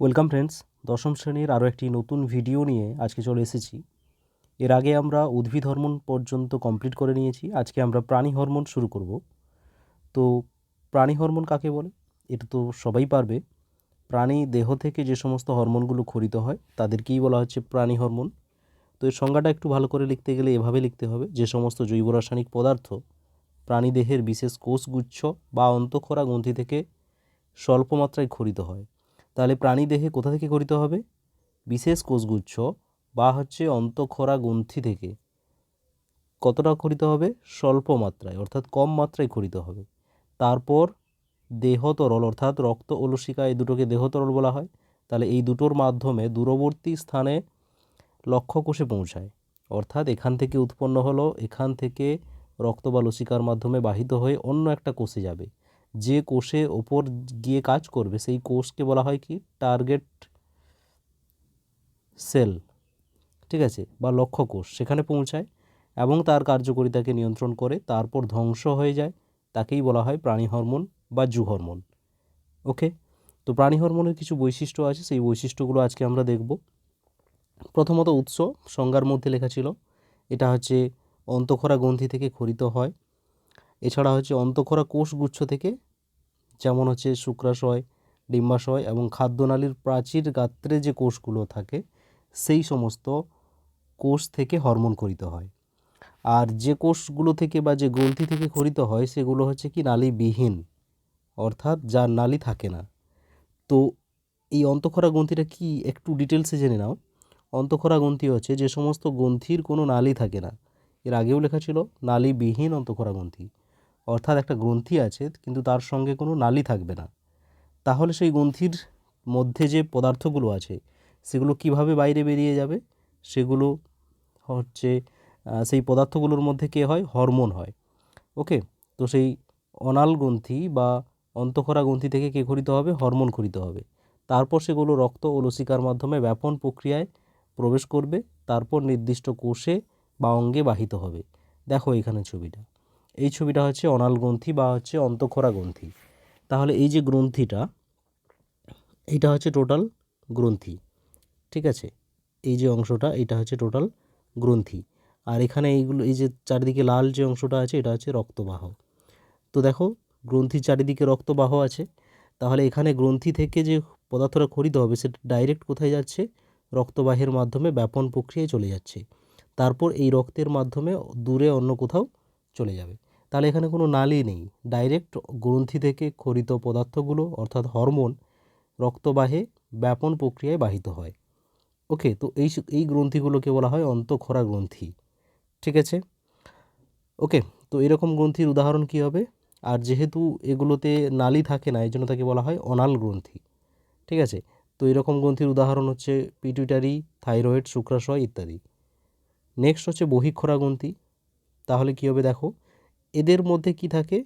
Welcome friends, দশম শ্রেণির আরও একটি নতুন ভিডিও নিয়ে আজকে চলে এসেছি। এর আগে আমরা উদ্ভিদ হরমোন পর্যন্ত কমপ্লিট করে নিয়েছি, আজকে আমরা প্রাণী হরমোন শুরু করব। তো প্রাণী হরমোন কাকে বলে? এটা তো সবাই পারবে। প্রাণী দেহ থেকে যে সমস্ত হরমোনগুলো খরিত হয়, তাদেরকেই বলা হচ্ছে প্রাণী হরমোন। তো এর সংজ্ঞাটা একটু ভালো করে লিখতে গেলে এভাবে লিখতে হবে, যে সমস্ত জৈব রাসায়নিক পদার্থ প্রাণী দেহের বিশেষ কোষগুচ্ছ বা অন্তঃক্ষরা গ্রন্থি থেকে স্বল্প মাত্রায় খরিত হয়। তাহলে প্রাণী দেহে কোথা থেকে খরিত হবে? বিশেষ কোষগুচ্ছ বা হচ্ছে অন্তঃক্ষরা গ্রন্থি থেকে। কতটা খরিত হবে? স্বল্প মাত্রায়, অর্থাৎ কম মাত্রায় খরিত হবে। তারপর দেহতরল, অর্থাৎ রক্ত অলসিকা, এই দুটোকে দেহতরল বলা হয়। তাহলে এই দুটোর মাধ্যমে দূরবর্তী স্থানে লক্ষ্য কোষে পৌঁছায়। অর্থাৎ এখান থেকে উৎপন্ন হলো, এখান থেকে রক্ত বা লসিকার মাধ্যমে বাহিত হয়ে অন্য একটা কোষে যাবে। যে কোষে ওপর গিয়ে কাজ করবে, সেই কোষকে বলা হয় কি? টার্গেট সেল ঠিক আছে? বা লক্ষ্য কোষ, সেখানে পৌঁছায় এবং তার কার্যকারিতাকে নিয়ন্ত্রণ করে, তারপর ধ্বংস হয়ে যায়। তাকেই বলা হয় প্রাণী হরমোন বা জু হরমোন। ওকে? তো প্রাণী হরমোনের কিছু বৈশিষ্ট্য আছে, সেই বৈশিষ্ট্যগুলো আজকে আমরা দেখব। প্রথমত উৎস, সংজ্ঞার মধ্যে লেখা ছিল, এটা হচ্ছে অন্তঃক্ষরা গ্রন্থি থেকে খরিত হয়। এছাড়া হচ্ছে অন্তঃক্ষরা কোষগুচ্ছ থেকে, যেমন হচ্ছে শুক্রাশয়, ডিম্বাশয় এবং খাদ্যনালীর প্রাচীর গাত্রে যে কোষগুলো থাকে, সেই সমস্ত কোষ থেকে হরমোন খরিত হয়। আর যে কোষগুলো থেকে বা যে গ্রন্থি থেকে খরিত হয়, সেগুলো হচ্ছে কি নালীবিহীন, অর্থাৎ যার নালী থাকে না। তো এই অন্তঃক্ষরা গ্রন্থিটা কি একটু ডিটেলসে জেনে নাও। অন্তঃক্ষরা গ্রন্থি হচ্ছে যে সমস্ত গ্রন্থির কোনো নালী থাকে না। এর আগেও লেখা ছিল, নালীবিহীন অন্তঃক্ষরা গ্রন্থি। অর্থাৎ একটা গ্রন্থি আছে, কিন্তু তার সঙ্গে কোনো নালি থাকবে না। তাহলে সেই গ্রন্থির মধ্যে যে পদার্থগুলো আছে, সেগুলো কীভাবে বাইরে বেরিয়ে যাবে? সেগুলো হচ্ছে সেই পদার্থগুলোর মধ্যে কে হয়? হরমোন হয়। ওকে? তো সেই অনাল গ্রন্থি বা অন্তঃক্ষরা গ্রন্থি থেকে কে খরিত হবে? হরমোন খরিত হবে। তারপর সেগুলো রক্ত ও লসিকার মাধ্যমে ব্যাপন প্রক্রিয়ায় প্রবেশ করবে, তারপর নির্দিষ্ট কোষে বা অঙ্গে বাহিত হবে। দেখো এখানে ছবিটা। এই ছবিটা হচ্ছে অনাল গ্রন্থি বা হচ্ছে অন্তঃক্ষরা গ্রন্থি। তাহলে এই যে গ্রন্থিটা, এইটা হচ্ছে টোটাল গ্রন্থি, ঠিক আছে? এই যে অংশটা এটা হচ্ছে টোটাল গ্রন্থি। আর এখানে এইগুলো, এই যে চারিদিকে লাল যে অংশটা আছে, এটা হচ্ছে রক্তবাহ। তো দেখো, গ্রন্থির চারিদিকে রক্তবাহ আছে। তাহলে এখানে গ্রন্থি থেকে যে পদার্থটা খরিত হবে, সেটা ডাইরেক্ট কোথায় যাচ্ছে? রক্তবাহের মাধ্যমে ব্যাপন প্রক্রিয়ায় চলে যাচ্ছে। তারপর এই রক্তের মাধ্যমে দূরে অন্য কোথাও চলে যাবে। তাহলে এখানে কোনো নালি নেই। ডাইরেক্ট গ্রন্থি থেকে খরিত পদার্থগুলো, অর্থাৎ হরমোন, রক্তবাহে ব্যাপন প্রক্রিয়ায় বাহিত হয়। ওকে তো এই এই গ্রন্থিগুলোকে বলা হয় অন্তঃক্ষরা গ্রন্থি। ঠিক আছে? ওকে তো এরকম গ্রন্থির উদাহরণ কী হবে? আর যেহেতু এগুলোতে নালি থাকে না এই জন্য তাকে বলা হয় অনাল গ্রন্থি। ঠিক আছে? তো এরকম গ্রন্থির উদাহরণ হচ্ছে পিটুইটারি থাইরয়েড শুক্রাশয় ইত্যাদি। নেক্সট হচ্ছে বহিক্ষরা গ্রন্থি। তাহলে কী হবে দেখো? এদের মধ্যে কি থাকে?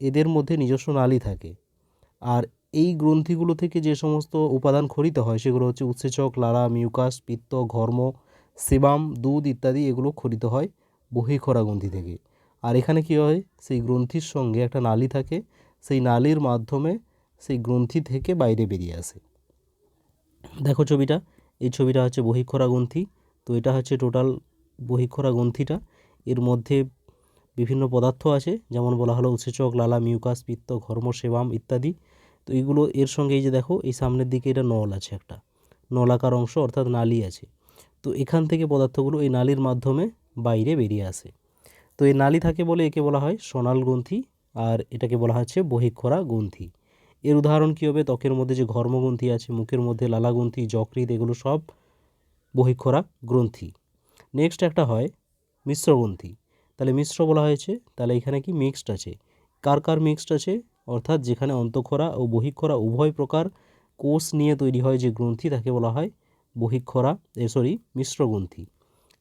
এদের মধ্যে নিজস্ব নালী থাকে। আর এই গ্রন্থিগুলো থেকে যে সমস্ত উপাদান খরিত হয়, সেগুলো হচ্ছে উৎসেচক লালা মিউকাস, পিত্ত, ঘর্ম, সেবাম, দুধ ইত্যাদি, এগুলো খরিত হয় বহিঃক্ষরা গ্রন্থি থেকে। আর এখানে কী হয়? সেই গ্রন্থির সঙ্গে একটা নালী থাকে। সেই নালীর মাধ্যমে সেই গ্রন্থি থেকে বাইরে বেরিয়ে আসে। দেখো ছবিটা। এই ছবিটা হচ্ছে বহিঃক্ষরা গ্রন্থি। তো এটা হচ্ছে টোটাল বহিঃক্ষরা গ্রন্থিটা। এর মধ্যে বিভিন্ন পদার্থ আছে, যেমন বলা হলো উৎসেচক, লালা, মিউকাস, পিত্ত, ঘর্ম, সেবাম ইত্যাদি। তো এইগুলো এর সঙ্গে এই যে দেখো, এই সামনের দিকে এটা নল আছে একটা। নলাকার অংশ অর্থাৎ নালি আছে। তো এখান থেকে পদার্থগুলো এই নালির মাধ্যমে বাইরে বেরিয়ে আসে। তো এই নালি থাকে বলে একে বলা হয় সোনাল গ্রন্থি, আর এটাকে বলা হচ্ছে বহিক্ষরা গ্রন্থি। এর উদাহরণ কী হবে? ত্বকের মধ্যে যে ঘর্মগ্রন্থি আছে, মুখের মধ্যে লালাগ্রন্থি যকৃৎ, এগুলো সব বহিক্ষরা গ্রন্থি। নেক্সট একটা হয় মিশ্র গ্রন্থি। তাহলে মিশ্র বলা হয়েছে, তাহলে এখানে কি মিক্সড আছে? কার কার মিক্সড আছে? অর্থাৎ যেখানে অন্তঃক্ষরা ও বহিক্ষরা উভয় প্রকার কোষ নিয়ে তৈরি হয় যে গ্রন্থি, তাকে বলা হয় বহিক্ষরা, এ সরি মিশ্র গ্রন্থি।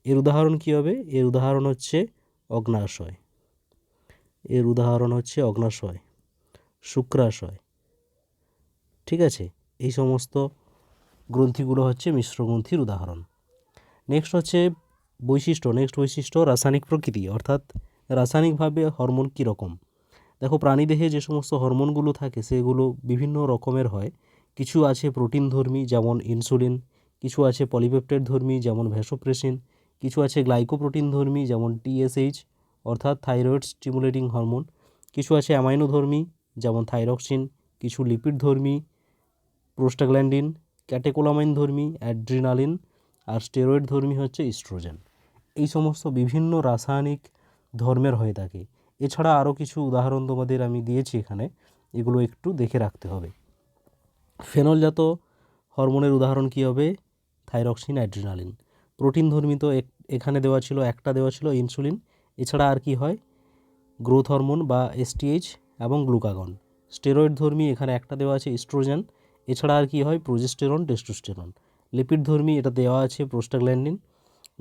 এর উদাহরণ কী হবে? এর উদাহরণ হচ্ছে অগ্নাশয়। এর উদাহরণ হচ্ছে অগ্নাশয়, শুক্রাশয়। ঠিক আছে? এই সমস্ত গ্রন্থিগুলো হচ্ছে মিশ্র গ্রন্থির উদাহরণ। নেক্সট হচ্ছে বৈশিষ্ট্য নেক্সট বৈশিষ্ট্য, রাসায়নিক প্রকৃতি, অর্থাৎ রাসায়নিকভাবে হরমোন কীরকম দেখো প্রাণীদেহে যে সমস্ত হরমোনগুলো থাকে, সেগুলো বিভিন্ন রকমের হয়। কিছু আছে প্রোটিন ধর্মী, যেমন ইনসুলিন কিছু আছে পলিপেপটাইড ধর্মী, যেমন ভ্যাসোপ্রেসিন কিছু আছে গ্লাইকোপ্রোটিন ধর্মী, যেমন টিএসএইচ অর্থাৎ থাইরয়েড স্টিমুলেটিং হরমোন কিছু আছে অ্যামাইনো ধর্মী, যেমন থাইরক্সিন কিছু লিপিড ধর্মী প্রোস্টাগ্ল্যান্ডিন ক্যাটেকোলামাইন ধর্মী অ্যাড্রিনালিন আর স্টেরয়েড ধর্মী হচ্ছে ইস্ট্রোজেন এই সমস্ত বিভিন্ন রাসায়নিক ধর্মের হয়ে থাকে। এছাড়া আরও কিছু উদাহরণ তোমাদের আমি দিয়েছি এখানে, এগুলো একটু দেখে রাখতে হবে। ফেনলজাত হরমোনের উদাহরণ কী হবে? থাইরক্সিন অ্যাড্রিনালিন প্রোটিন ধর্মী তো এক- এখানে দেওয়া ছিল, একটা দেওয়া ছিল ইনসুলিন। এছাড়া আর কি হয়? গ্রোথ হরমোন বা এসটিএইচ এবং গ্লুকাগন। স্টেরয়েড ধর্মী, এখানে একটা দেওয়া আছে, ইস্ট্রোজেন। এছাড়া আর কি হয়? Progesterone, testosterone. লিপিড ধর্মী, এটা দেওয়া আছে, প্রোস্টাগ্ল্যান্ডিন।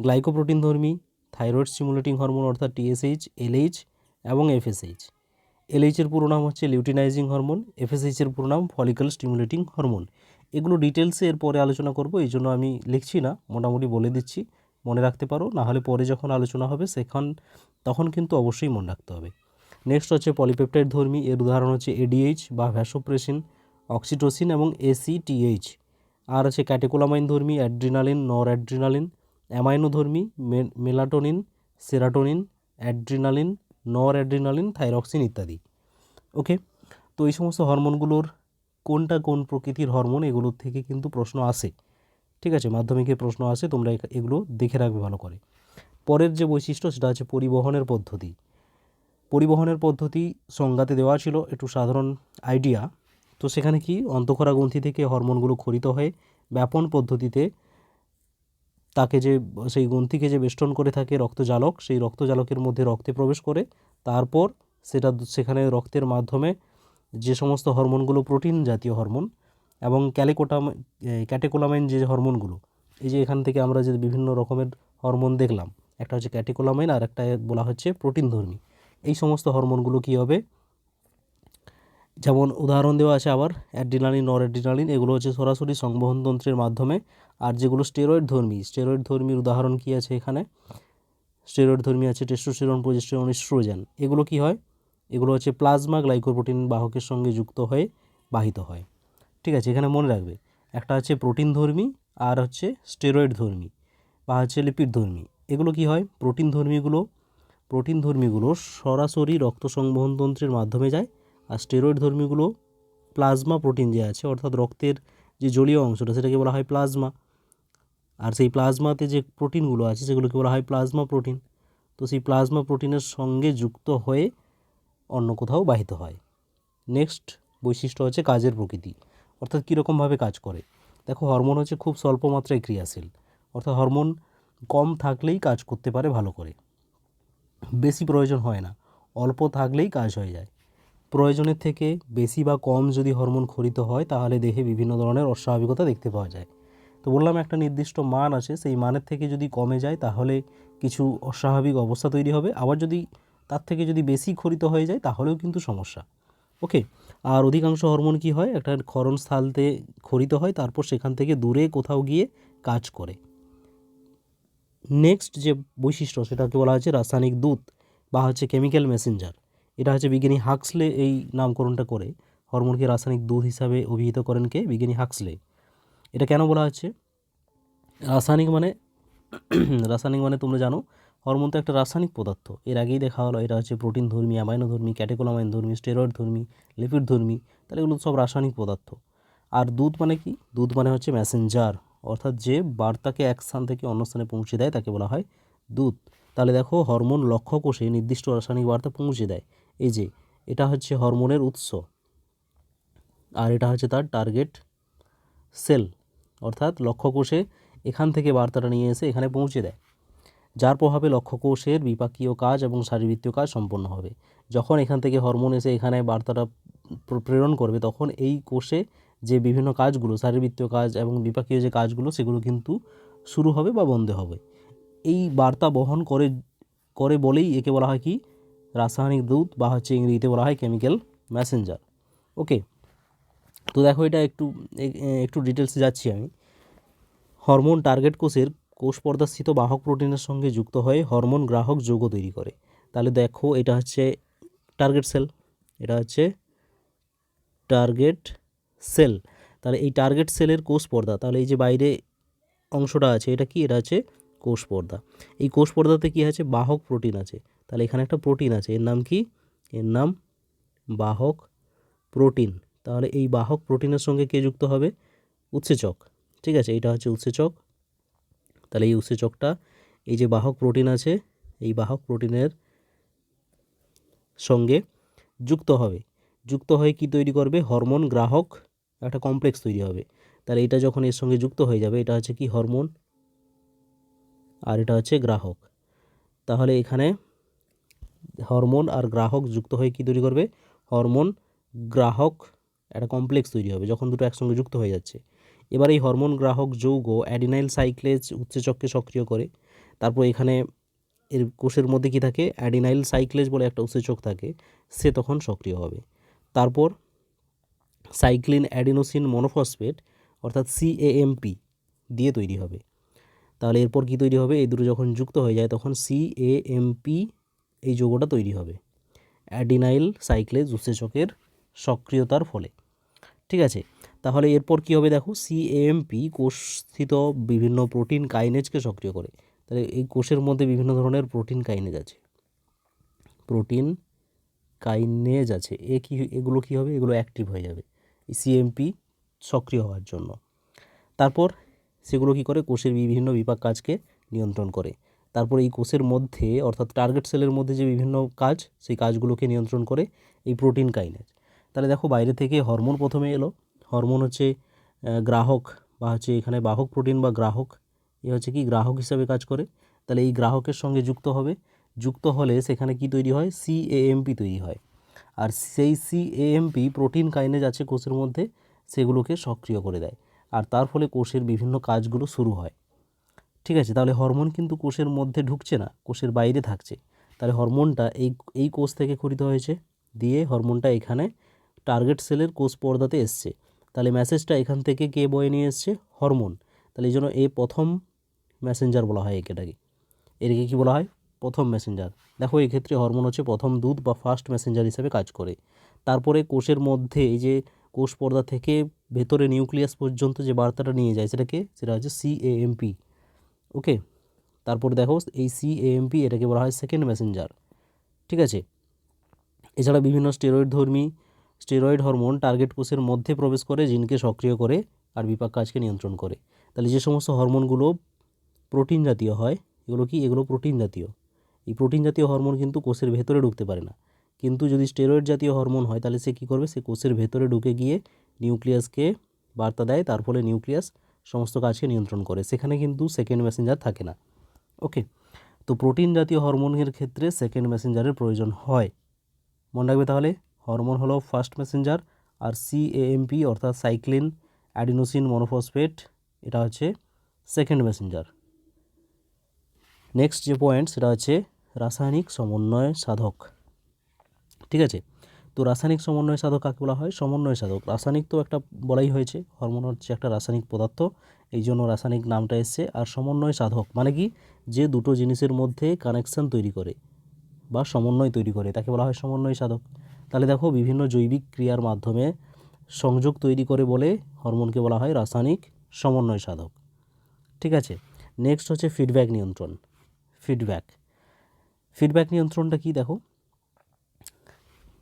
গ্লাইকোপ্রোটিন ধর্মী, থাইরয়েড স্টিমুলেটিং হরমোন অর্থাৎ টিএসএইচ এলএইচ এবং এফএসএইচ এলএইচের পুরো নাম হচ্ছে লিউটিনাইজিং হরমোন এফএসএইচের পুরো নাম ফলিকল স্টিমুলেটিং হরমোন। এগুলো ডিটেলসে এর পরে আলোচনা করব, এই জন্য আমি লিখছি না, মোটামুটি বলে দিচ্ছি, মনে রাখতে পারো। না হলে পরে যখন আলোচনা হবে সেখান, তখন কিন্তু অবশ্যই মনে রাখতে হবে। নেক্সট হচ্ছে পলিপেপটাইড ধর্মী, এর উদাহরণ হচ্ছে এডিএইচ বা ভ্যাসোপ্রেসিন অক্সিটোসিন এবং এসিটিএইচ আর আছে ক্যাটেকোলামাইন ধর্মী অ্যাড্রিনালিন নর অ্যাড্রিনালিন অ্যামাইনো ধর্মী melatonin, serotonin, adrenaline nor adrenaline thyroxine ইত্যাদি। ওকে তো এই সমস্ত হরমোনগুলোর কোনটা কোন প্রকৃতির হরমোন এগুলোর থেকে কিন্তু প্রশ্ন আসে। ঠিক আছে? মাধ্যমিকের প্রশ্ন আসে, তোমরা এগুলো দেখে রাখবে ভালো করে। পরের যে বৈশিষ্ট্য, সেটা হচ্ছে পরিবহনের পদ্ধতি। পরিবহনের পদ্ধতি সংজ্ঞাতে দেওয়া ছিল একটু সাধারণ আইডিয়া তো সেখানে কি অন্তঃক্ষরা গ্রন্থি থেকে হরমোনগুলো ক্ষরিত হয়ে, ব্যাপন পদ্ধতিতে তাকে যে, সেই গ্রন্থিকে যে বেষ্টন করে থাকে রক্তজালক, সেই রক্তজালকের মধ্যে রক্তে প্রবেশ করে, তারপর সেটা সেখানে রক্তের মাধ্যমে যে সমস্ত হরমোনগুলো, প্রোটিন জাতীয় হরমোন এবং ক্যালিকোটাম ক্যাটেকোলামাইন যে হরমোনগুলো, এই যে এখান থেকে আমরা যে বিভিন্ন রকমের হরমোন দেখলাম, একটা হচ্ছে ক্যাটেকোলামাইন আর একটা বলা হচ্ছে প্রোটিন ধর্মী এই সমস্ত হরমোনগুলো কী হবে? যেমন উদাহরণ দেওয়া আছে আবার, অ্যাড্রিনালিন নর অ্যাড্রিনালিন এগুলো হচ্ছে সরাসরি সংবহনতন্ত্রের মাধ্যমে আর যেগুলো স্টেরয়েড ধর্মী স্টেরয়েড ধর্মীর উদাহরণ কী আছে এখানে? স্টেরয়েড ধর্মী আছে টেস্টোস্টেরন প্রোজেস্টেরন ইস্ট্রোজেন এগুলো কি হয়? এগুলো হচ্ছে প্লাজমা গ্লাইকোপ্রোটিন বাহকের সঙ্গে যুক্ত হয়ে বাহিত হয়। ঠিক আছে, এখানে মনে রাখবে। একটা হচ্ছে প্রোটিন ধর্মী আর হচ্ছে স্টেরয়েড ধর্মী বা হচ্ছে লিপিড ধর্মী। এগুলো কি হয়? প্রোটিন ধর্মীগুলো প্রোটিন ধর্মীগুলো সরাসরি রক্ত সংবহনতন্ত্রের মাধ্যমে যায় আর স্টেরয়েড ধর্মীগুলো প্লাজমা প্রোটিন যে আছে, অর্থাৎ রক্তের যে জলীয় অংশটা, সেটাকে বলা হয় প্লাজমা আর সেই প্লাজমাতে যে প্রোটিনগুলো আছে, সেগুলোকে বলা হয় প্লাজমা প্রোটিন। তো সেই প্লাজমা প্রোটিনের সঙ্গে যুক্ত হয়ে অন্য কোথাও বাহিত হয়। নেক্সট বৈশিষ্ট্য হচ্ছে কাজের প্রকৃতি। অর্থাৎ কীরকমভাবে কাজ করে। দেখো, হরমোন হচ্ছে খুব স্বল্প মাত্রায় ক্রিয়াশীল। অর্থাৎ হরমোন কম থাকলেই কাজ করতে পারে ভালো করে। বেশি প্রয়োজন হয় না। অল্প থাকলেই কাজ হয়ে যায়। প্রয়োজনের থেকে বেশি বা কম যদি হরমোন খরিত হয়, তাহলে দেহে বিভিন্ন ধরনের অস্বাভাবিকতা দেখতে পাওয়া যায়। তো বললাম একটা নির্দিষ্ট মান আছে, সেই মানের থেকে যদি কমে যায় তাহলে কিছু অস্বাভাবিক অবস্থা তৈরি হবে। আবার যদি তার থেকে যদি বেশি খরিত হয়ে যায় তাহলেও কিন্তু সমস্যা। ওকে? আর অধিকাংশ হরমোন কি হয়? একটা ক্ষরণস্থলতে খরিত হয়, তারপর সেখান থেকে দূরে কোথাও গিয়ে কাজ করে। নেক্সট যে বৈশিষ্ট্য, সেটাকে বলা হচ্ছে রাসায়নিক দূত বা হচ্ছে কেমিক্যাল মেসেঞ্জার এটা হচ্ছে বিজ্ঞানী হাক্সলে এই নামকরণটা করে। হরমোনকে রাসায়নিক দূত হিসাবে অভিহিত করেন কে? বিজ্ঞানী হাক্সলে এটা কেন বলা হচ্ছে? রাসায়নিক মানে রাসায়নিক মানে তোমরা জানো, হরমোন তো একটা রাসায়নিক পদার্থ। এর আগেই দেখা হলো, এটা হচ্ছে প্রোটিন ধর্মী অ্যামাইনো ধর্মী ক্যাটেকোলামাইন ধর্মী স্টেরয়েড ধর্মী লিপিড ধর্মী, তাহলে এগুলো সব রাসায়নিক পদার্থ। আর দুধ মানে কি? দুধ মানে হচ্ছে ম্যাসেঞ্জার অর্থাৎ যে বার্তাকে এক স্থান থেকে অন্য স্থানে পৌঁছে দেয়, তাকে বলা হয় দুধ। তাহলে দেখো, হরমোন লক্ষ্য কোষে নির্দিষ্ট রাসায়নিক বার্তা পৌঁছে দেয়। এই যে, এটা হচ্ছে হরমোনের উৎস, আর এটা হচ্ছে তার টার্গেট সেল অর্থাৎ লক্ষ্যকোষে এখান থেকে বার্তাটা নিয়ে এসে এখানে পৌঁছে দেয়। যার প্রভাবে লক্ষ্যকোষের বিপাকীয় কাজ এবং শারীরবৃত্তীয় কাজ সম্পন্ন হবে। যখন এখান থেকে হরমোন এসে এখানে বার্তাটা প্র- প্রেরণ করবে, তখন এই কোষে যে বিভিন্ন কাজগুলো, শারীরবৃত্তীয় কাজ এবং বিপাকীয় যে কাজগুলো, সেগুলো কিন্তু শুরু হবে বা বন্ধ হবে। এই বার্তা বহন করে করে বলেই একে বলা হয় কি? রাসায়নিক দূত বা হচ্ছে ইংরেজিতে বলা হয় কেমিক্যাল মেসেঞ্জার ওকে তো দেখো এটা একটু একটু ডিটেলসে যাচ্ছি আমি। হরমোন টার্গেট কোষের কোষ পর্দাস্থিত বাহক প্রোটিনের সঙ্গে যুক্ত হয়ে হরমোন গ্রাহক যৌগ তৈরি করে। তাহলে দেখো এটা হচ্ছে টার্গেট সেল এটা হচ্ছে টার্গেট সেল তাহলে এই টার্গেট সেলের কোষ পর্দা তাহলে এই যে বাইরে অংশটা আছে, এটা কি? এটা আছে কোষ পর্দা এই কোষ পর্দাতে কি আছে? বাহক প্রোটিন আছে। তাহলে এখানে একটা প্রোটিন আছে, এর নাম কি? এর নাম বাহক প্রোটিন তাহলে এই বাহক প্রোটিনের সঙ্গে কে যুক্ত হবে? উৎসেচক। ঠিক আছে এটা হচ্ছে উৎসেচক। তাহলে এই উৎসেচকটা, এই যে বাহক প্রোটিন আছে, এই বাহক প্রোটিনের সঙ্গে যুক্ত হবে। যুক্ত হয়ে কি তৈরি করবে? হরমোন গ্রাহক একটা কমপ্লেক্স তৈরি হবে। তাহলে এটা যখন এর সঙ্গে যুক্ত হয়ে যাবে, এটা হচ্ছে কি? হরমোন। আর এটা হচ্ছে গ্রাহক। তাহলে এখানে হরমোন আর গ্রাহক যুক্ত হয়ে কি তৈরি করবে? হরমোন গ্রাহক একটা কমপ্লেক্স তৈরি হবে, যখন দুটো একসঙ্গে যুক্ত হয়ে যাচ্ছে। এবার এই হরমোন গ্রাহক যৌগ অ্যাডিনাইল সাইক্লেজ উৎসেচককে সক্রিয় করে। তারপর এখানে এর কোষের মধ্যে কি থাকে? অ্যাডিনাইল সাইক্লেজ বলে একটা উৎসেচক থাকে, সে তখন সক্রিয় হবে। তারপর সাইক্লিন অ্যাডিনোসিন মনোফসফেট অর্থাৎ সিএএমপি দিয়ে তৈরি হবে। তাহলে এরপর কি তৈরি হবে? এই দুটো যখন যুক্ত হয়ে যায়, তখন সিএএমপি এই যৌগটা তৈরি হবে। অ্যাডিনাইল সাইক্লেজ উৎসেচকের সক্রিয়তার ফলে। ঠিক আছে? তাহলে এরপর কি হবে দেখো? সিএমপি কোষস্থিত বিভিন্ন প্রোটিন কাইনেজকে সক্রিয় করে। তাহলে এই কোষের মধ্যে বিভিন্ন ধরনের প্রোটিন কাইনেজ আছে। প্রোটিন কাইনেজ আছে। এ কি, এগুলো কি হবে? এগুলো অ্যাক্টিভ হয়ে যাবে। সিএমপি সক্রিয় হওয়ার জন্য। তারপর সেগুলো কি করে? কোষের বিভিন্ন বিপাক কাজকে নিয়ন্ত্রণ করে। তারপর এই কোষের মধ্যে, অর্থাৎ টার্গেট সেলের মধ্যে যে বিভিন্ন কাজ, সেই কাজগুলোকে নিয়ন্ত্রণ করে এই প্রোটিন কাইনেজ। তাহলে দেখো বাইরে থেকে হরমোন প্রথমে এলো। হরমোন হচ্ছে গ্রাহক বা হচ্ছে এখানে বাহক প্রোটিন বা গ্রাহক, এ হচ্ছে কি গ্রাহক হিসাবে কাজ করে। তাহলে এই গ্রাহকের সঙ্গে যুক্ত হবে। যুক্ত হলে সেখানে কি তৈরি হয়? সি সিএএমপি তৈরি হয়। আর সেই সি সিএএমপি প্রোটিন কাইনেজ আছে কোষের মধ্যে, সেগুলোকে সক্রিয় করে দেয়। আর তার ফলে কোষের বিভিন্ন কাজগুলো শুরু হয়। ঠিক আছে, তাহলে হরমোন কিন্তু কোষের মধ্যে ঢুকছে না, কোষের বাইরে থাকছে। তাহলে হরমোনটা এই এই কোষ থেকে খরিত হয়েছে। দিয়ে হরমোনটা এখানে টার্গেট সেলের কোষ পর্দাতে এসছে। তাহলে মেসেজটা এখান থেকে কে বয়ে নিয়ে এসছে? হরমোন। তাহলে এই জন্য এ প্রথম মেসেঞ্জার বলা হয় একেটাকে। এটাকে কি বলা হয়? প্রথম মেসেঞ্জার দেখো এই ক্ষেত্রে হরমোন হচ্ছে প্রথম দুধ বা ফার্স্ট মেসেঞ্জার হিসেবে কাজ করে। তারপরে কোষের মধ্যে এই যে কোষ পর্দা থেকে ভেতরে নিউক্লিয়াস পর্যন্ত যে বার্তাটা নিয়ে যায়, সেটাকে, সেটা হচ্ছে সিএএমপি ওকে? তারপরে দেখো, এই সিএএমপি এটাকে বলা হয় সেকেন্ড মেসেঞ্জার ঠিক আছে? এছাড়া বিভিন্ন স্টেরয়েড ধর্মী স্টেরয়েড হরমোন টার্গেট কোষের মধ্যে প্রবেশ করে, জিনকে সক্রিয় করে আর বিপাক কাজকে নিয়ন্ত্রণ করে। তাহলে যে সমস্ত হরমোনগুলো প্রোটিন জাতীয় হয়, এগুলো কি? এগুলো প্রোটিন জাতীয়। এই প্রোটিন জাতীয় হরমোন কিন্তু কোষের ভেতরে ঢুকতে পারে না। কিন্তু যদি স্টেরয়েড জাতীয় হরমোন হয়, তাহলে সে কী করবে? সে কোষের ভেতরে ঢুকে গিয়ে নিউক্লিয়াসকে বার্তা দেয়, তার ফলে নিউক্লিয়াস সমস্ত কাজকে নিয়ন্ত্রণ করে। সেখানে কিন্তু সেকেন্ড মেসেঞ্জার থাকে না। ওকে তো প্রোটিন জাতীয় হরমোনের ক্ষেত্রে সেকেন্ড মেসেঞ্জারের প্রয়োজন হয়। মনে রাখবে তাহলে? হরমোন হলো ফার্স্ট মেসেঞ্জার আর সিএএমপি অর্থাৎ সাইক্লিন, অ্যাডিনোসিন, মনোফসফেট, এটা হচ্ছে সেকেন্ড মেসেঞ্জার। নেক্সট যে পয়েন্ট, সেটা হচ্ছে রাসায়নিক সমন্বয় সাধক। ঠিক আছে? তো রাসায়নিক সমন্বয় সাধক কাকে বলা হয়? সমন্বয় সাধক। রাসায়নিক তো একটা বলাই হয়েছে, হরমোন হচ্ছে একটা রাসায়নিক পদার্থ এই জন্য রাসায়নিক নামটা এসছে। আর সমন্বয় সাধক মানে কি? যে দুটো জিনিসের মধ্যে কানেকশন তৈরি করে বা সমন্বয় তৈরি করে, তাকে বলা হয় সমন্বয় সাধক। তাহলে দেখো বিভিন্ন জৈবিক ক্রিয়ার মাধ্যমে সংযোগ তৈরি করে বলে হরমোনকে বলা হয় রাসায়নিক সমন্বয় সাধক। ঠিক আছে? নেক্সট হচ্ছে ফিডব্যাক নিয়ন্ত্রণ। ফিডব্যাক ফিডব্যাক নিয়ন্ত্রণটা কি দেখো?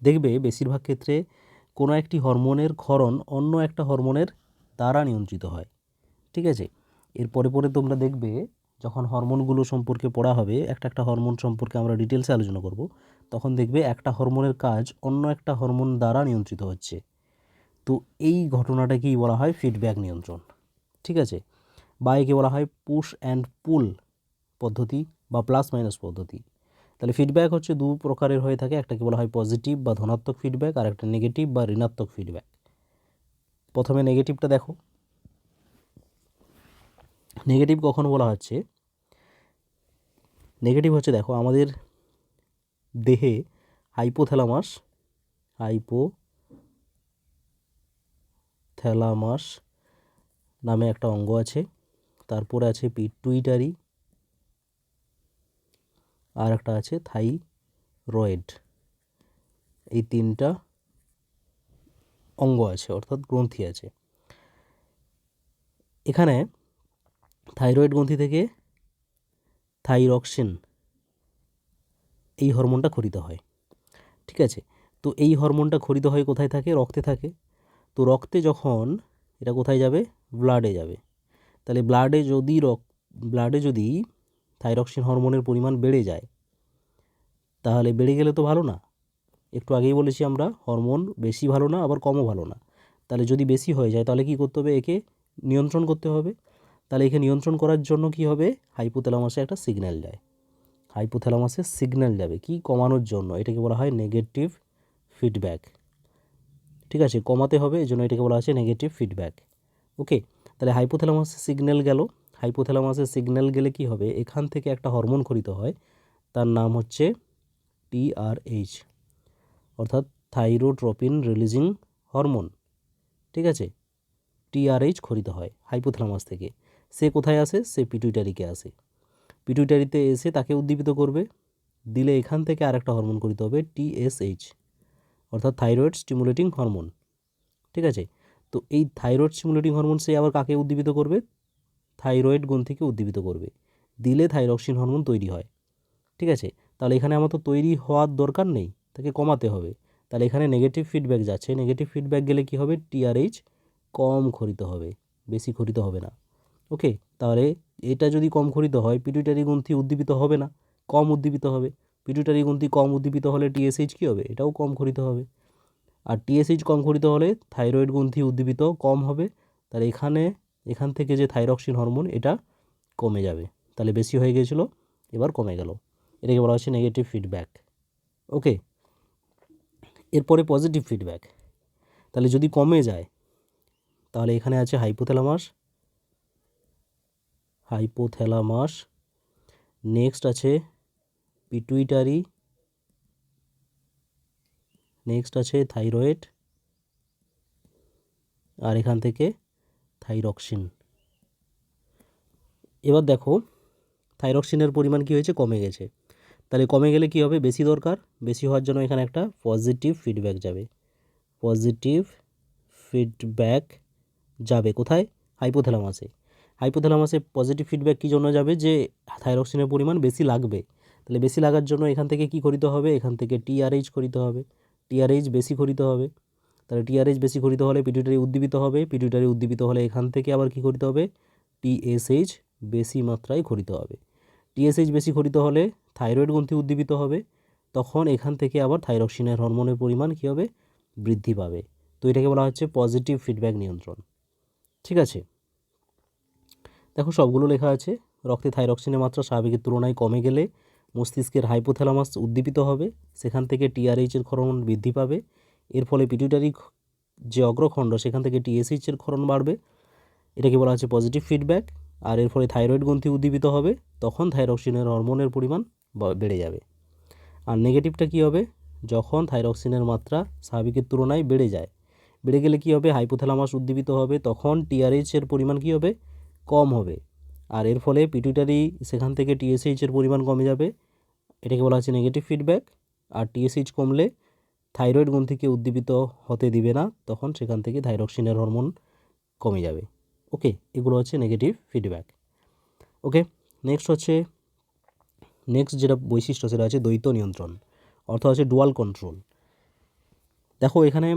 দেখবে বেশিরভাগ ক্ষেত্রে কোনো একটি হরমোনের ক্ষরণ অন্য একটা হরমোনের দ্বারা নিয়ন্ত্রিত হয়। ঠিক আছে? এর পরে পরে তোমরা দেখবে যখন হরমোনগুলো সম্পর্কে পড়া হবে, একটা একটা হরমোন সম্পর্কে আমরা ডিটেলসে আলোচনা করব তখন দেখবে একটা হরমোনের কাজ অন্য একটা হরমোন দ্বারা নিয়ন্ত্রিত হচ্ছে। তো এই ঘটনাটাকেই বলা হয় ফিডব্যাক নিয়ন্ত্রণ, ঠিক আছে? বা একে বলা হয় পুশ অ্যান্ড পুল পদ্ধতি বা প্লাস মাইনাস পদ্ধতি। তাহলে ফিডব্যাক হচ্ছে দু প্রকারের হয়ে থাকে, একটাকে বলা হয় পজিটিভ বা ধনাত্মক ফিডব্যাক আর একটা নেগেটিভ বা ঋণাত্মক ফিডব্যাক প্রথমে নেগেটিভটা দেখো। নেগেটিভ কখন বলা হচ্ছে? নেগেটিভ হচ্ছে, দেখো, আমাদের দেহে হাইপোথ্যালামাস হাইপো থ্যালামাস নামে একটা অঙ্গ আছে। তারপরে আছে পিটুইটারি আর একটা আছে থাইরয়েড। এই তিনটা অঙ্গ আছে, অর্থাৎ গ্রন্থি আছে। এখানে থাইরয়েড গ্রন্থি থেকে থাইরক্সিন এই হরমোনটা খরিত হয়। ঠিক আছে? তো এই হরমোনটা খরিত হয় কোথায় থাকে? রক্তে থাকে। তো রক্তে যখন এটা কোথায় যাবে? ব্লাডে যাবে। তাহলে ব্লাডে যদি রক ব্লাডে যদি থাইরক্সিন হরমোনের পরিমাণ বেড়ে যায়, তাহলে বেড়ে গেলে তো ভালো না। একটু আগেই বলেছি আমরা, হরমোন বেশি ভালো না, আবার কমও ভালো না। তাহলে যদি বেশি হয়ে যায়, তাহলে কী করতে হবে? একে নিয়ন্ত্রণ করতে হবে। তাহলে একে নিয়ন্ত্রণ করার জন্য কি হবে? হাইপোথ্যালামাসে একটা সিগন্যাল যায় হাইপোথ্যালামাসে সিগন্যাল যাবে। কি? কমানোর জন্য। এটাকে বলা হয় নেগেটিভ ফিডব্যাক ঠিক আছে? কমাতে হবে এই জন্য এটাকে বলা হচ্ছে নেগেটিভ ফিডব্যাক ওকে তাহলে হাইপোথ্যালামাসে সিগন্যাল গেল। হাইপোথ্যালামাসে সিগন্যাল গেলে কি হবে? এখান থেকে একটা হরমোন খরিত হয়। তার নাম হচ্ছে টিআরএইচ অর্থাৎ থাইরোট্রপিন রিলিজিং হরমোন ঠিক আছে? টিআরএইচ খরিত হয় হাইপোথ্যালামাস থেকে। সে কোথায় আসে? সে পিটুইটারিকে আসে। পিটুইটারিতে এসে তাকে উদ্দীপিত করবে। দিলে এখান থেকে আরেকটা হরমোন করিতে হবে টিএসএইচ অর্থাৎ থাইরয়েড স্টিমুলেটিং হরমোন ঠিক আছে? তো এই থাইরয়েড স্টিমুলেটিং হরমোন সে আবার কাকে উদ্দীপিত করবে? থাইরয়েড গ্রন্থিকে উদ্দীপিত করবে। দিলে থাইরক্সিন হরমোন তৈরি হয়। ঠিক আছে? তাহলে এখানে আমার তো তৈরি হওয়ার দরকার নেই, তাকে কমাতে হবে। তাহলে এখানে নেগেটিভ ফিডব্যাক যাচ্ছে। নেগেটিভ ফিডব্যাক গেলে কি হবে? টিআরএইচ কম খরিত হবে, বেশি খরিত হবে না। ওকে তাহলে এটা যদি কম খরিত হয় পিটুইটারি গ্রন্থি উদ্দীপিত হবে না। কম উদ্দীপিত হবে। পিটুইটারি গ্রন্থি কম উদ্দীপিত হলে টিএসএইচ কী হবে? এটাও কম খরিত হবে। আর টিএসএইচ কম খরিত হলে থাইরয়েড গ্রন্থি উদ্দীপিত কম হবে। তাহলে এখানে, এখান থেকে যে থাইরক্সিন হরমোন এটা কমে যাবে। তাহলে বেশি হয়ে গিয়েছিল, এবার কমে গেল। এটাকে বলা হচ্ছে নেগেটিভ ফিডব্যাক ওকে এরপরে পজিটিভ ফিডব্যাক তাহলে যদি কমে যায়, তাহলে এখানে আছে হাইপোথ্যালামাস হাইপোথ্যালামাস। নেক্সট আছে পিটুইটারি। নেক্সট আছে থাইরয়েড। আর এখান থেকে থাইরক্সিন। এবার দেখো, থাইরক্সিনের পরিমাণ কী হয়েছে? কমে গেছে। তাহলে কমে গেলে কী হবে? বেশি দরকার। বেশি হওয়ার জন্য এখানে একটা পজিটিভ ফিডব্যাক যাবে। পজিটিভ ফিডব্যাক যাবে। কোথায়? হাইপোথ্যালামাসে হাইপোথ্যালামাসে পজিটিভ ফিডব্যাক কী জন্য যাবে? যে থাইরক্সিনের পরিমাণ বেশি লাগবে। তাহলে বেশি লাগার জন্য এখান থেকে কী করিতে হবে? এখান থেকে টিআরএইচ করিতে হবে। টিআরএইচ বেশি করিতে হবে। তাহলে টিআরএইচ বেশি করিতে হলে পিটুইটারি উদ্দীপিত হবে। পিটুইটারি উদ্দীপিত হলে এখান থেকে আবার কী করিতে হবে? টিএসএইচ বেশি মাত্রায় খরিত হবে। টিএসএইচ বেশি খরিত হলে থাইরয়েড গ্রন্থি উদ্দীপিত হবে। তখন এখান থেকে আবার থাইরক্সিনের হরমোনের পরিমাণ কী হবে? বৃদ্ধি পাবে। তো এটাকে বলা হচ্ছে পজিটিভ ফিডব্যাক নিয়ন্ত্রণ। ঠিক আছে? দেখো, সবগুলো লেখা আছে। রক্তে থাইরক্সিনের মাত্রা স্বাভাবিকের তুলনায় কমে গেলে মস্তিষ্কের হাইপোথ্যালামাস উদ্দীপিত হবে। সেখান থেকে টিআরএইচের ক্ষরণ বৃদ্ধি পাবে। এর ফলে পিটুইটারি যে অগ্রখণ্ড, সেখান থেকে টিএসএইচের ক্ষরণ বাড়বে। এটাকে বলা হচ্ছে পজিটিভ ফিডব্যাক আর এর ফলে থাইরয়েড গ্রন্থি উদ্দীপিত হবে। তখন থাইরক্সিনের হরমোনের পরিমাণ বেড়ে যাবে। আর নেগেটিভটা কী হবে? যখন থাইরক্সিনের মাত্রা স্বাভাবিকের তুলনায় বেড়ে যায়। বেড়ে গেলে কী হবে? হাইপোথ্যালামাস উদ্দীপিত হবে। তখন টিআরএইচ এর পরিমাণ কী হবে? কম হবে। আর এর ফলে পিটুইটারি সেখান থেকে টিএসএইচ এর পরিমাণ কমে যাবে। এটাকে বলা হচ্ছে নেগেটিভ ফিডব্যাক আর টিএসএইচ কমলে থাইরয়েড গ্রন্থিকে উদ্দীপিত হতে দিবে না। তখন সেখান থেকে থাইরক্সিনের হরমোন কমে যাবে। ওকে এগুলো হচ্ছে নেগেটিভ ফিডব্যাক ওকে নেক্সট হচ্ছে নেক্সট যেটা বৈশিষ্ট্য সেটা আছে দ্বৈত নিয়ন্ত্রণ। অর্থ আছে ডুয়াল কন্ট্রোল দেখো, এখানে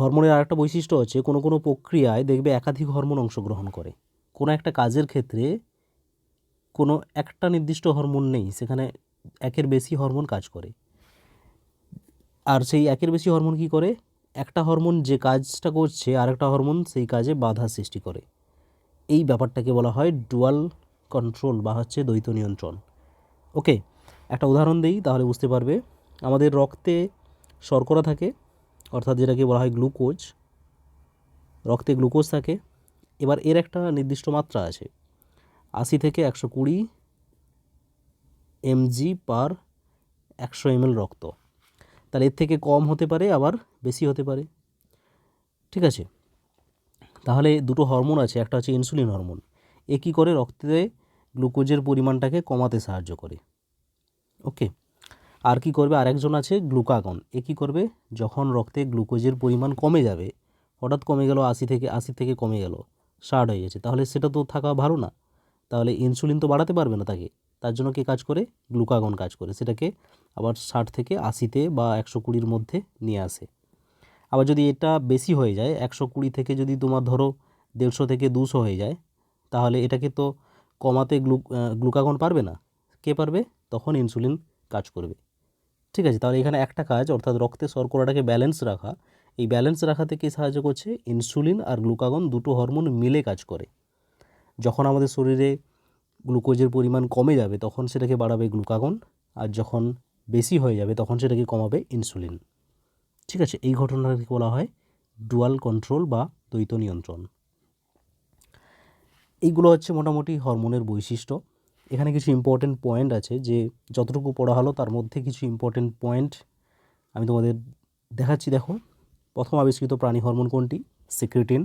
হরমোনের আরেকটা বৈশিষ্ট্য হচ্ছে কোনো কোনো প্রক্রিয়ায় দেখবে একাধিক হরমোন অংশগ্রহণ করে। কোনো একটা কাজের ক্ষেত্রে কোনো একটা নির্দিষ্ট হরমোন নেই, সেখানে একের বেশি হরমোন কাজ করে। আর সেই একের বেশি হরমোন কী করে? একটা হরমোন যে কাজটা করছে, আরেকটা হরমোন সেই কাজে বাধা সৃষ্টি করে। এই ব্যাপারটাকে বলা হয় ডুয়াল কন্ট্রোল বা হচ্ছে দ্বৈত নিয়ন্ত্রণ। ওকে, একটা উদাহরণ দিই, তাহলে বুঝতে পারবে। আমাদের রক্তে শর্করা থাকে, অর্থাৎ যেটাকে বলা হয় গ্লুকোজ। রক্তে গ্লুকোজ থাকে এবার এর একটা নির্দিষ্ট মাত্রা আছে। আশি থেকে একশো কুড়ি এমজি পার একশো এমএল রক্ত। তাহলে এর থেকে কম হতে পারে, আবার বেশি হতে পারে। ঠিক আছে? তাহলে দুটো হরমোন আছে, একটা হচ্ছে ইনসুলিন হরমোন। এ কী করে রক্তে গ্লুকোজের পরিমাণটাকে কমাতে সাহায্য করে? ওকে? আর কি করবে? আরেকজন আছে, গ্লুকাগন। এ কী করবে? যখন রক্তে গ্লুকোজের পরিমাণ কমে যাবে, হঠাৎ কমে গেল আশি থেকে আশি থেকে কমে গেল ষাট হয়ে গেছে। তাহলে সেটা তো থাকা ভালো না। তাহলে ইনসুলিন তো বাড়াতে পারবে না তাকে। তার জন্য কে কাজ করে? গ্লুকাগন কাজ করে। সেটাকে আবার ষাট থেকে আশিতে বা একশো কুড়ির মধ্যে নিয়ে আসে। আবার যদি এটা বেশি হয়ে যায়, একশো কুড়ি থেকে যদি তোমার ধরো দেড়শো থেকে দুশো হয়ে যায়, তাহলে এটাকে তো কমাতে গ্লু গ্লুকাগন পারবে না। কে পারবে? তখন ইনসুলিন কাজ করবে। ঠিক আছে? তাহলে এখানে একটা কাজ, অর্থাৎ রক্তে শর্করাটাকে ব্যালেন্স রাখা। এই ব্যালেন্স রাখাতে কে সাহায্য করছে? ইনসুলিন আর গ্লুকাগন দুটো হরমোন মিলে কাজ করে। যখন আমাদের শরীরে গ্লুকোজের পরিমাণ কমে যাবে, তখন সেটাকে বাড়াবে গ্লুকাগন আর যখন বেশি হয়ে যাবে, তখন সেটাকে কমাবে ইনসুলিন ঠিক আছে, এই ঘটনাটাকে বলা হয় ডুয়াল কন্ট্রোল বা দ্বৈত নিয়ন্ত্রণ। এইগুলো হচ্ছে মোটামুটি হরমোনের বৈশিষ্ট্য। এখানে কিছু ইম্পর্টেন্ট পয়েন্ট আছে যে, যতটুকু পড়া হলো, তার মধ্যে কিছু ইম্পর্টেন্ট পয়েন্ট আমি তোমাদের দেখাচ্ছি। দেখো প্রথম আবিষ্কৃত প্রাণী হরমোন কোনটি? সিক্রেটিন।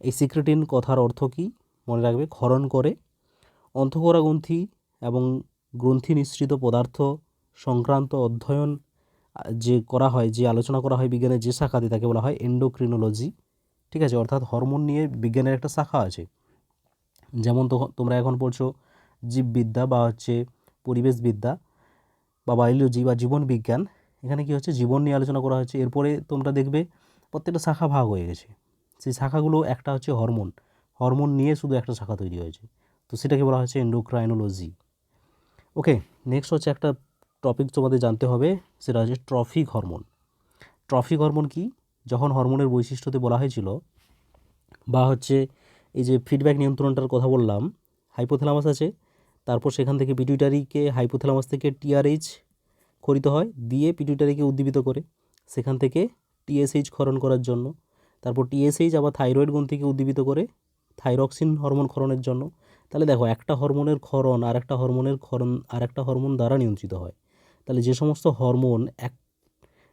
এই সিক্রেটিন কথার অর্থ কী? মনে রাখবে, ক্ষরণ করে। অন্তঃকরা গ্রন্থি এবং গ্রন্থি নিঃসৃত পদার্থ সংক্রান্ত অধ্যয়ন যে করা হয়, যে আলোচনা করা হয় বিজ্ঞানের যে শাখাতে, তাকে বলা হয় এন্ডোক্রিনোলজি ঠিক আছে? অর্থাৎ হরমোন নিয়ে বিজ্ঞানের একটা শাখা আছে। যেমন তোমরা এখন পড়ছো জীববিদ্যা বা হচ্ছে পরিবেশবিদ্যা বা বায়োলজি বা জীবন বিজ্ঞান এখানে কি হচ্ছে? জীবন নিয়ে আলোচনা করা হচ্ছে এরপরে তোমরা দেখবে প্রত্যেকটা শাখা ভাগ হয়ে গেছে। সেই শাখাগুলো একটা হচ্ছে হরমোন। হরমোন নিয়ে শুধু একটা শাখা তৈরি হয়েছে। তো সেটাকে বলা হচ্ছে এন্ডোক্রাইনোলজি ওকে নেক্সট হচ্ছে একটা টপিক তোমাদের জানতে হবে, সেটা হচ্ছে ট্রফিক হরমোন ট্রফিক হরমোন কি? যখন হরমোনের বৈশিষ্ট্যতে বলা হয়েছিল, বা হচ্ছে এই যে ফিডব্যাক নিয়ন্ত্রণটার কথা বললাম হাইপোথ্যালামাস আছে। তারপর সেখান থেকে পিটুইটারিকে হাইপোথ্যালামাস থেকে টিআরএইচ খরিত হয়, দিয়ে পিটুইটারিকে উদ্দীপিত করে। সেখান থেকে টিএসএইচ ক্ষরণ করার জন্য। তারপর টিএসএইচ আবার থাইরয়েড গ্রন্থিকে উদ্দীপিত করে, থাইরক্সিন হরমোন ক্ষরণের জন্য। তাহলে দেখো, একটা হরমোনের ক্ষরণ আর একটা হরমোনের ক্ষরণ আর একটা হরমোন দ্বারা নিয়ন্ত্রিত হয়। তাহলে যে সমস্ত হরমোন এক,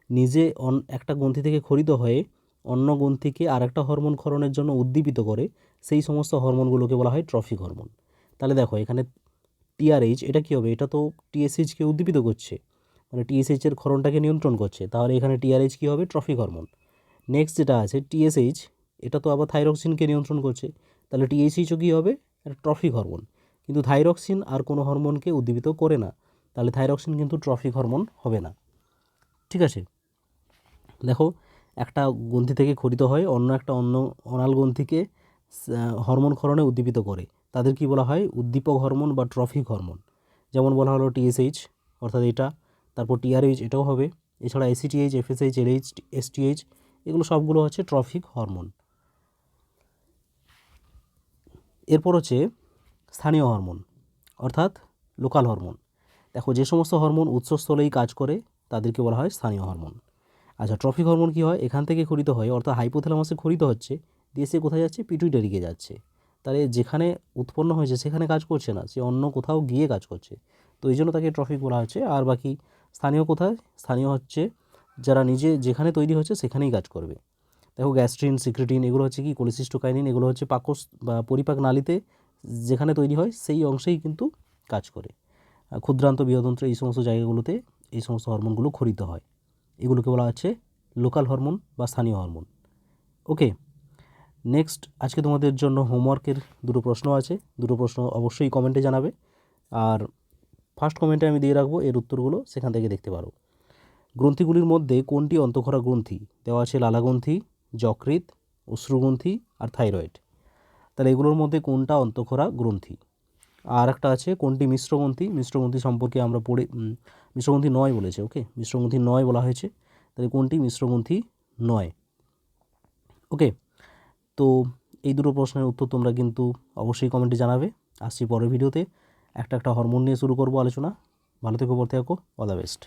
নিজে অন, একটা গ্রন্থি থেকে খরিত হয়ে অন্য গ্রন্থিকে আর একটা হরমোন ক্ষরণের জন্য উদ্দীপিত করে, সেই সমস্ত হরমোনগুলোকে বলা হয় ট্রফিক হরমোন। তাহলে দেখো, এখানে টিআরএইচ এটা কী হবে? এটা তো টিএসএইচকে উদ্দীপিত করছে। মানে টিএসএইচের ক্ষরণটাকে নিয়ন্ত্রণ করছে, তাহলে এখানে টিআরএইচ কী হবে? ট্রফিক হরমোন নেক্সট যেটা আছে টিএসএইচ এটা তো আবার থাইরক্সিনকে নিয়ন্ত্রণ করছে, তাহলে টিএসএইচও কী হবে? ট্রফিক হরমোন কিন্তু থাইরক্সিন আর কোনো হরমোনকে উদ্দীপিত করে না, তাহলে থাইরক্সিন কিন্তু ট্রফিক হরমোন হবে না। ঠিক আছে? দেখো, একটা গ্রন্থি থেকে খরিত হয়, অন্য একটা অন্য অনাল গ্রন্থিকে হরমোন ক্ষরণে উদ্দীপিত করে। তাদের কি বলা হয়? উদ্দীপক হরমোন বা ট্রফিক হরমোন যেমন বলা হলো টিএসএইচ অর্থাৎ এটা তারপর টিআরএইচ এটাও হবে। এছাড়া এসিটিএইচ এফএসএইচ এলএইচ এসটিএইচ এগুলো সবগুলো হচ্ছে ট্রফিক হরমোন এরপর হচ্ছে স্থানীয় হরমোন অর্থাৎ লোকাল হরমোন দেখো, যে সমস্ত হরমোন উৎসস্থলেই কাজ করে, তাদেরকে বলা হয় স্থানীয় হরমোন আচ্ছা ট্রফিক হরমোন কী হয়? এখান থেকে খরিত হয়, অর্থাৎ হাইপোথ্যালামাসে খরিত হচ্ছে, দিয়ে সে কোথায় যাচ্ছে? পিটুইটারিকে যাচ্ছে। তাহলে যেখানে উৎপন্ন হয়েছে, সেখানে কাজ করছে না, সে অন্য কোথাও গিয়ে কাজ করছে। তো এই জন্য তাকে ট্রফিক বলা হচ্ছে। আর বাকি স্থানীয় কোথায়? স্থানীয় হচ্ছে যারা নিজে যেখানে তৈরি হচ্ছে সেখানেই কাজ করবে। দেখো গ্যাস্ট্রিন, সিক্রেটিন এগুলো হচ্ছে কি? কোলিসিস্টোকাইনিন এগুলো হচ্ছে পাকস বা পরিপাক নালীতে যেখানে তৈরি হয় সেই অংশেই কিন্তু কাজ করে। ক্ষুদ্রান্ত বৃহদন্ত্র এই সমস্ত জায়গাগুলোতে এই সমস্ত হরমোনগুলো খরিত হয়। এগুলোকে বলা হচ্ছে লোকাল হরমোন বা স্থানীয় হরমোন। ওকে, নেক্সট আজকে তোমাদের জন্য হোমওয়ার্কের দুটো প্রশ্ন আছে। দুটো প্রশ্ন অবশ্যই কমেন্টে জানাবে। আর ফার্স্ট কমেন্টে আমি দিয়ে রাখব, এর উত্তরগুলো সেখান থেকে দেখতে পারো। গ্রন্থিগুলির মধ্যে কোনটি অন্তঃক্ষরা গ্রন্থি? দেওয়া আছে লালা গ্রন্থি যকৃৎ, অশ্রুগ্রন্থি আর থাইরয়েড। তাহলে এগুলোর মধ্যে কোনটা অন্তঃক্ষরা গ্রন্থি? আর একটা আছে, কোনটি মিশ্রগ্রন্থি মিশ্রগ্রন্থি সম্পর্কে আমরা পড়ে মিশ্রগ্রন্থি নয় বলেছে, ওকে? মিশ্রগ্রন্থি নয় বলা হয়েছে। তাহলে কোনটি মিশ্রগ্রন্থি নয়? ওকে? তো এই দুটো প্রশ্নের উত্তর তোমরা কিন্তু অবশ্যই কমেন্টে জানাবে। আসছি পরের ভিডিওতে একটা একটা হরমোন নিয়ে শুরু করব আলোচনা। ভালো থেকো পড়তে থাকো অল দ্য বেস্ট